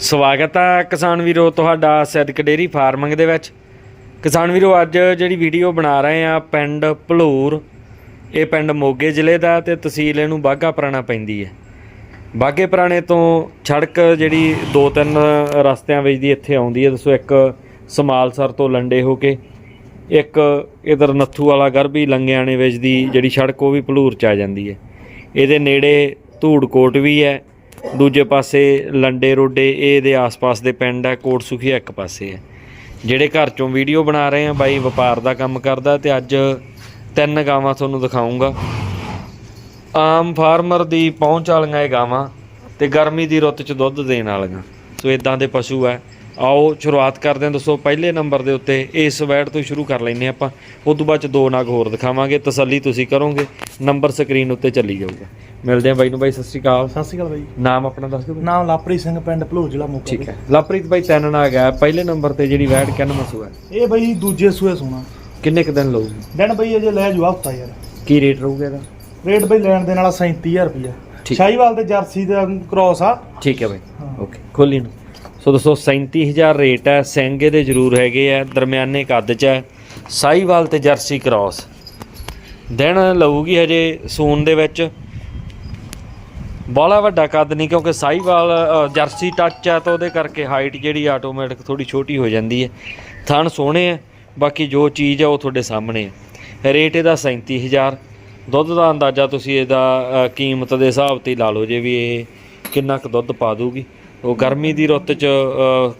ਸਵਾਗਤ ਹੈ ਕਿਸਾਨ ਵੀਰੋ ਤੁਹਾਡਾ ਸੈਦਕ ਡੇਰੀ ਫਾਰਮਿੰਗ ਦੇ ਵਿੱਚ। ਕਿਸਾਨ ਵੀਰੋ, ਅੱਜ ਜਿਹੜੀ ਵੀਡੀਓ ਬਣਾ ਰਹੇ ਆ ਪਿੰਡ ਭਲੂਰ, ਇਹ ਪਿੰਡ ਮੋਗੇ ਜ਼ਿਲ੍ਹੇ ਦਾ ਤੇ ਤਹਿਸੀਲ ਇਹਨੂੰ ਬਾਘਾ ਪੁਰਾਣਾ ਪੈਂਦੀ ਹੈ। ਬਾਘੇ ਪੁਰਾਣੇ ਤੋਂ ਸੜਕ ਜਿਹੜੀ ਦੋ ਤਿੰਨ ਰਸਤਿਆਂ ਵਿੱਚ ਦੀ ਇੱਥੇ ਆਉਂਦੀ ਹੈ। ਦੱਸੋ, ਇੱਕ ਸਮਾਲਸਰ ਤੋਂ ਲੰਡੇ ਹੋ ਕੇ, ਇੱਕ ਇਧਰ ਨੱਥੂ ਵਾਲਾ ਗਰਭੀ ਲੰਗਿਆਣੇ ਵਿੱਚ ਦੀ ਜਿਹੜੀ ਸੜਕ, ਉਹ ਵੀ ਭਲੂਰ ਚ ਆ ਜਾਂਦੀ ਹੈ। ਇਹਦੇ ਨੇੜੇ ਧੂੜਕੋਟ ਵੀ ਹੈ ਦੂਜੇ ਪਾਸੇ ਲੰਡੇ ਰੋਡੇ, ਇਹ ਇਹਦੇ ਆਸ-ਪਾਸ ਦੇ ਪਿੰਡ ਹੈ ਕੋਟ ਸੁਖੀਆ ਇੱਕ ਪਾਸੇ ਹੈ ਜਿਹੜੇ ਘਰ ਚੋਂ ਵੀਡੀਓ ਬਣਾ ਰਹੇ ਆ, ਬਾਈ ਵਪਾਰ ਦਾ ਕੰਮ ਕਰਦਾ ਤੇ ਅੱਜ ਤਿੰਨ ਗਾਵਾਂ ਤੁਹਾਨੂੰ ਦਿਖਾਉਂਗਾ ਆਮ ਫਾਰਮਰ ਦੀ ਪਹੁੰਚ ਵਾਲੀਆਂ ਇਹ ਗਾਵਾਂ ਤੇ ਗਰਮੀ ਦੀ ਰੁੱਤ 'ਚ ਦੁੱਧ ਦੇਣ ਵਾਲੀਆਂ। ਸੋ ਇਦਾਂ ਦੇ ਪਸ਼ੂ ਹੈ ਆਓ ਸ਼ੁਰੂਆਤ ਕਰਦੇ ਹਾਂ। ਦੋਸਤੋ ਪਹਿਲੇ ਨੰਬਰ ਦੇ ਉੱਤੇ ਇਸ ਵੈਡ ਤੋਂ ਸ਼ੁਰੂ ਕਰ ਹਾਂ ਆਪਾਂ। ਉਸ ਤੋਂ ਬਾਅਦ ਚ ਦੋ ਨਾਗ ਹੋਰ ਦਿਖਾਵਾਂਗੇ। ਤਸੱਲੀ ਤੁਸੀਂ ਕਰੋਗੇ ਨੰਬਰ ਸਕਰੀਨ ਉੱਤੇ ਚੱਲੀ ਜਾਊਗਾ। ਮਿਲਦੇ ਹਾਂ ਬਾਈ ਨੂੰ। ਬਾਈ ਸਤਿ ਸ਼੍ਰੀ ਅਕਾਲ। ਸਤਿ ਸ਼੍ਰੀ ਅਕਾਲ ਬਾਈ। ਨਾਮ ਆਪਣਾ ਦੱਸ ਦਿਓ। ਨਾਮ ਲਾਪਰੀ ਸਿੰਘ ਪਿੰਡ ਭਲੂਰ ਜ਼ਿਲ੍ਹਾ ਮੋਗਾ ਠੀਕ ਹੈ। ਲਵਪ੍ਰੀਤ ਬਾਈ ਤਿੰਨ ਨਾਗ ਹੈ। ਪਹਿਲੇ ਨੰਬਰ ਤੇ ਜਿਹੜੀ ਵੈਡ ਕਿੰਨ ਮਸੂ ਹੈ? ਇਹ ਬਾਈ ਦੂਜੇ ਸੂਏ ਸੋਣਾ ਕਿੰਨੇ ਕੁ ਦਿਨ ਲਊਗੀ? ਦਿਨ ਬਾਈ ਅਜੇ ਲੈ ਜੂ ਹਫਤਾ ਯਾਰ। ਕੀ ਰੇਟ ਰਹੂਗਾ ਇਹਦਾ? ਰੇਟ ਬਾਈ ਲੈਣ ਦੇ ਨਾਲ 37000 ਰੁਪਇਆ ਠੀਕ। ਸ਼ਾਹੀਵਾਲ ਤੇ ਜਰਸੀ ਦਾ ਕ੍ਰੋਸ ਆ। ਠੀਕ ਹੈ ਬਾਈ। ਓਕੇ ਖੋਲੀ ਨੂੰ। ਸੋ ਦੋਸਤੋ 37000 ਰੇਟ ਹੈ ਸਿੰਘ ਇਹਦੇ ਜ਼ਰੂਰ ਹੈਗੇ ਆ, ਦਰਮਿਆਨੇ ਕੱਦ 'ਚ ਹੈ ਸਾਈਵਾਲ ਤੇ ਜਰਸੀ ਕ੍ਰਾਸ। ਦਿਨ ਲਊਗੀ ਹਜੇ ਸੂਨ ਦੇ ਵਿੱਚ। ਬਾਲਾ ਵੱਡਾ ਕੱਦ ਨਹੀਂ, ਕਿਉਂਕਿ ਸਾਈਵਾਲ ਜਰਸੀ ਟੱਚ ਹੈ ਤਾਂ ਉਹਦੇ ਕਰਕੇ ਹਾਈਟ ਜਿਹੜੀ ਆਟੋਮੈਟਿਕ ਥੋੜੀ ਛੋਟੀ ਹੋ ਜਾਂਦੀ ਹੈ। ਥਣ ਸੋਹਣੇ ਹੈ ਬਾਕੀ ਜੋ ਚੀਜ਼ ਆ ਉਹ ਤੁਹਾਡੇ ਸਾਹਮਣੇ ਹੈ ਰੇਟ ਇਹਦਾ 37000 ਦੁੱਧ ਦਾ ਅੰਦਾਜ਼ਾ ਤੁਸੀਂ ਇਹਦਾ ਕੀਮਤ ਦੇ ਹਿਸਾਬ ਤੇ ਲਾ ਲਓ, ਜੇ ਵੀ ਇਹ ਕਿੰਨਾ ਕੁ ਦੁੱਧ ਪਾ ਦੂਗੀ ਉਹ ਗਰਮੀ ਦੀ ਰੁੱਤ 'ਚ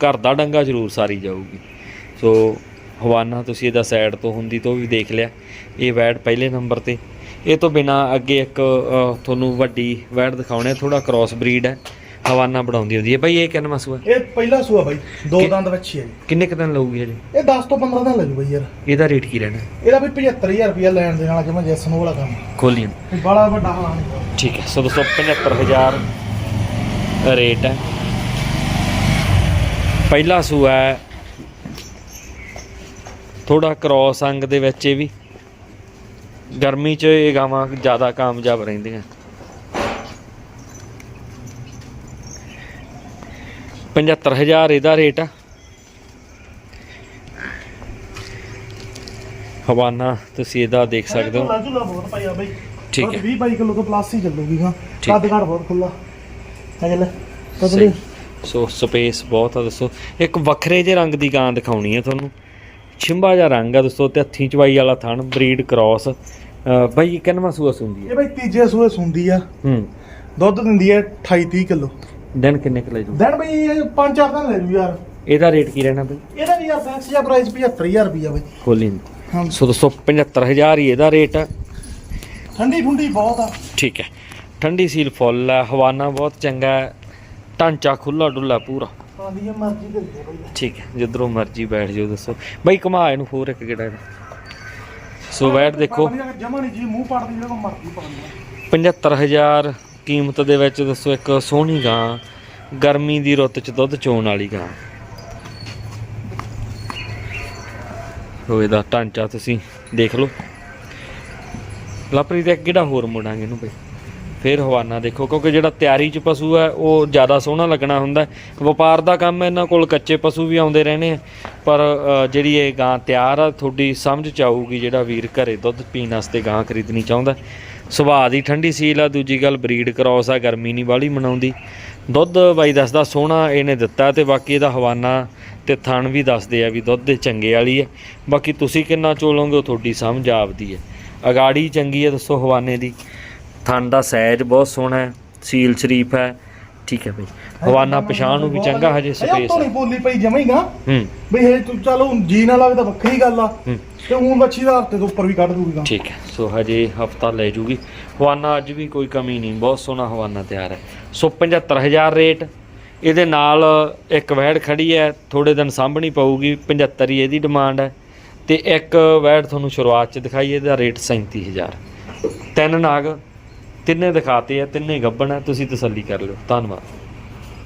ਘਰ ਦਾ ਡੰਗਾ ਜ਼ਰੂਰ ਸਾਰੀ ਜਾਊਗੀ। ਸੋ ਹਵਾਨਾ ਤੁਸੀਂ ਇਹਦਾ ਸਾਈਡ ਤੋਂ ਹੁੰਦੀ ਤੋਂ ਵੀ ਦੇਖ ਲਿਆ। ਇਹ ਵੈਡ ਪਹਿਲੇ ਨੰਬਰ ਤੇ। ਇਹ ਤੋਂ ਬਿਨਾ ਅੱਗੇ ਇੱਕ ਤੁਹਾਨੂੰ ਵੱਡੀ ਵੈਡ ਦਿਖਾਉਣੇ ਥੋੜਾ ਕ੍ਰਾਸ ਬਰੀਡ ਹੈ। ਹਵਾਨਾ ਬਣਾਉਂਦੀ ਹੁੰਦੀ ਹੈ। ਬਾਈ ਇਹ ਕਿੰਨਾ ਹੈ ਇਹ ਪਹਿਲਾ ਸੂਆ ਬਾਈ। ਦੋ ਦੰਦ ਵੱਛੀ ਹੈ ਕਿੰਨੇ ਕੁ ਦਿਨ ਲਊਗੀ ਹਜੇ? ਇਹ 10 ਤੋਂ 15 ਦਿਨ ਲੈ ਜੂ ਬਾਈ ਯਾਰ। ਇਹਦਾ ਰੇਟ ਕੀ ਰਹਿਣਾ? ਇਹਦਾ ਵੀ 75000 ਰੁਪਇਆ ਲੈਣ ਦੇ ਨਾਲ ਜਮਾ ਜੈਸਨ ਵਾਲਾ ਕੰਮ। ਇਹ ਬੜਾ ਵੱਡਾ ਹਲਾ ਠੀਕ ਹੈ। ਸੋ ਦੋਸਤੋ 75000 ਰੇਟ ਹੈ। ਪਹਿਲਾ ਸੂਆ ਹੈ ਥੋੜਾ ਕ੍ਰੋਸ ਅੰਗ ਦੇ ਵਿੱਚ ਇਹ ਵੀ। ਗਰਮੀ 'ਚ ਇਹ ਗਾਵਾਂ ਜ਼ਿਆਦਾ ਕਾਮਯਾਬ ਰਹਿੰਦੀਆਂ। 75000 ਇਹਦਾ ਰੇਟ ਆ। ਹਵਾਨਾ ਤੁਸੀਂ ਇਹਦਾ ਦੇਖ ਸਕਦੇ ਹੋ। ਬਹੁਤ ਬਾਈ। ਠੀਕ ਹੈ। 20 22 ਕਿਲੋ ਤੋਂ ਪਲੱਸ ਹੀ ਚੱਲੂਗੀ ਹਾਂ। ਕੱਦ ਘੜ ਬਹੁਤ ਖੁੱਲਾ ਹੈ ਲੈ ਸਹੀ। ਤਦਲੀ ਸੋ ਸਪੇਸ ਬਹੁਤ ਆ ਦੱਸੋ। ਇੱਕ ਵੱਖਰੇ ਜਿਹੇ ਰੰਗ ਦੀ ਗਾਂ ਦਿਖਾਉਣੀ ਹੈ ਤੁਹਾਨੂੰ। ਛਿੰਬਾ ਜਿਹਾ ਰੰਗ ਆ ਦੱਸੋ ਤੇ ਹੱਥੀਂ ਚਵਾਈ ਵਾਲਾ ਥਣ ਬਰੀਡ ਕ੍ਰਾਸ। ਬਾਈ ਇਹ ਕਿੰਨਵਾਂ ਸੂਆ ਸੁੰਦੀ ਹੈ ਇਹ ਬਾਈ ਤੀਜੇ ਸੂਏ ਸੁੰਦੀ ਆ। ਹੂੰ। ਦੁੱਧ ਦਿੰਦੀ ਹੈ 28 30 ਕਿਲੋ। ਦਿਨ ਕਿੰਨੇ ਕੁ ਲੈ ਜੂ? ਦਿਨ ਬਈ ਇਹ ਪੰਜ ਚਾਰ ਦਿਨ ਲੈ ਜੂ ਯਾਰ। ਇਹਦਾ ਰੇਟ ਕੀ ਰਹਿਣਾ ਬਾਈ? ਇਹਦਾ ਵੀ ਯਾਰ ਫੈਂਸੀ ਦਾ ਪ੍ਰਾਈਸ 75000 ਰੁਪਇਆ ਬਈ। ਖੋਲੀ। ਹਾਂ ਸੋ ਦੱਸੋ 75000 ਹੀ ਇਹਦਾ ਰੇਟ ਆ। ਠੰਡੀ ਠੁੰਡੀ ਬਹੁਤ ਆ। ਠੀਕ ਹੈ। ਠੰਡੀ ਸੀਲ ਫੁੱਲ ਹੈ ਹਵਾਨਾ ਬਹੁਤ ਚੰਗਾ ਹੈ ਢਾਂਚਾ ਖੁੱਲਾ ਡੁੱਲਾ ਪੂਰਾ। ਆਂਦੀ ਹੈ ਮਰਜ਼ੀ ਦੇ ਦੇ ਬਈ। ਠੀਕ ਹੈ ਜਿੱਧਰੋਂ ਮਰਜ਼ੀ ਬੈਠ ਜਾਓ ਦੱਸੋ। ਬਾਈ ਘੁਮਾ ਇਹਨੂੰ ਹੋਰ ਇੱਕ ਕਿਹੜਾ ਇਹਦਾ। ਸੋ ਬੈਠ ਦੇਖੋ। ਜਮਾ ਨਹੀਂ ਜੀ ਮੂੰਹ ਪਾੜਦੀ ਜਿਹੜਾ ਮਰਜ਼ੀ ਪਾ ਲਿਆ 75000 ਕੀਮਤ ਦੇ ਵਿੱਚ ਦੱਸੋ ਇੱਕ ਸੋਹਣੀ ਗਾਂ ਗਰਮੀ ਦੀ ਰੁੱਤ ਚ ਦੁੱਧ ਚੋਣ ਵਾਲੀ ਗਾਂ। ਉਹ ਇਹਦਾ ਢਾਂਚਾ ਤੁਸੀਂ ਦੇਖ ਲਓ। ਲਾਪਰੀ ਤੇ ਕਿਹੜਾ ਹੋਰ ਮੋੜਾਂਗੇ ਇਹਨੂੰ ਬਈ? ਫਿਰ ਹਵਾਨਾ ਦੇਖੋ, ਕਿਉਂਕਿ ਜਿਹੜਾ ਤਿਆਰੀ ਚ ਪਸ਼ੂ ਹੈ, ਉਹ ਜ਼ਿਆਦਾ ਸੋਹਣਾ ਲੱਗਣਾ ਹੁੰਦਾ ਵਪਾਰ ਦਾ ਕੰਮ ਇਹਨਾਂ ਕੋਲ ਕੱਚੇ ਪਸ਼ੂ ਵੀ ਆਉਂਦੇ ਰਹਿਣੇ ਆ। ਪਰ ਜਿਹੜੀ ਇਹ ਗਾਂ ਤਿਆਰ ਆ, ਤੁਹਾਡੀ ਸਮਝ ਚ ਆਊਗੀ ਜਿਹੜਾ ਵੀਰ ਘਰੇ ਦੁੱਧ ਪੀਣ ਵਾਸਤੇ ਗਾਂ ਖਰੀਦਣੀ ਚਾਹੁੰਦਾ ਸੁਭਾਅ ਦੀ ਠੰਡੀ ਸੀਲ ਆ, ਦੂਜੀ ਗੱਲ ਬਰੀਡ ਕ੍ਰਾਸ ਆ, ਗਰਮੀ ਨਹੀਂ ਵਾਲੀ ਮਨਾਉਂਦੀ। ਦੁੱਧ ਬਾਈ ਦੱਸਦਾ ਸੋਹਣਾ ਇਹਨੇ ਦਿੱਤਾ ਤੇ ਬਾਕੀ ਇਹਦਾ ਹਵਾਨਾ ਤੇ ਥਣ ਵੀ ਦੱਸਦੇ ਆ ਵੀ ਦੁੱਧ ਦੇ ਚੰਗੇ ਵਾਲੀ ਹੈ। ਬਾਕੀ ਤੁਸੀਂ ਕਿੰਨਾ ਚੋਲੋਗੇ ਉਹ ਤੁਹਾਡੀ ਸਮਝ ਆਪਦੀ ਹੈ। ਅਗਾੜੀ ਚੰਗੀ ਹੈ, ਦੱਸੋ ਹਵਾਨੇ ਦੀ। ਥਣ ਦਾ ਸਾਈਜ਼ ਬਹੁਤ ਸੋਹਣਾ ਹੈ ਸੀਲ ਸ਼ਰੀਫ ਹੈ। ਠੀਕ ਹੈ ਬਈ। ਹਵਾਨਾ ਪਛਾਣ ਨੂੰ ਵੀ ਚੰਗਾ ਹਜੇ ਸਪੇਸ ਨਹੀਂ ਬੋਲੀ ਪਈ ਜਮਾ ਹੀ ਹੂੰ। ਬਈ ਇਹ ਤੂੰ ਚਲੋ ਜੀ ਨਾ ਲੱਗਦਾ ਵੱਖਰੀ ਗੱਲ ਆ। ਹੂੰ। ਤੇ ਹੁਣ ਬੱਚੀ ਦਾ ਹਫ਼ਤੇ ਤੋਂ ਉੱਪਰ ਵੀ ਕੱਢ ਦੂਗੀ ਗਾ ਠੀਕ ਹੈ। ਸੋ ਹਜੇ ਹਫਤਾ ਲੈ ਜੂਗੀ। ਹਵਾਨਾ ਅੱਜ ਵੀ ਕੋਈ ਕਮੀ ਨਹੀਂ। ਬਹੁਤ ਸੋਹਣਾ ਹਵਾਨਾ ਤਿਆਰ ਹੈ। So 75000 rate. ਇਹਦੇ ਨਾਲ ਇੱਕ ਵੈੜ ਖੜੀ ਹੈ। ਥੋੜੇ ਦਿਨ ਸਾਂਭਣੀ ਪਊਗੀ। 75 ਹੀ ਇਹਦੀ ਡਿਮਾਂਡ ਹੈ। ਤੇ ਇੱਕ ਵੈੜ ਤੁਹਾਨੂੰ ਸ਼ੁਰੂਆਤ ਚ ਦਿਖਾਈ। ਇਹਦਾ ਰੇਟ 37000 ਤਿੰਨ ਨਾਗ। ਤਿੰਨੇ ਦਿਖਾਤੇ ਆ ਤਿੰਨੇ ਗੱਬਣ ਹੈ ਤੁਸੀਂ ਤਸੱਲੀ ਕਰ ਲਿਓ। ਧੰਨਵਾਦ।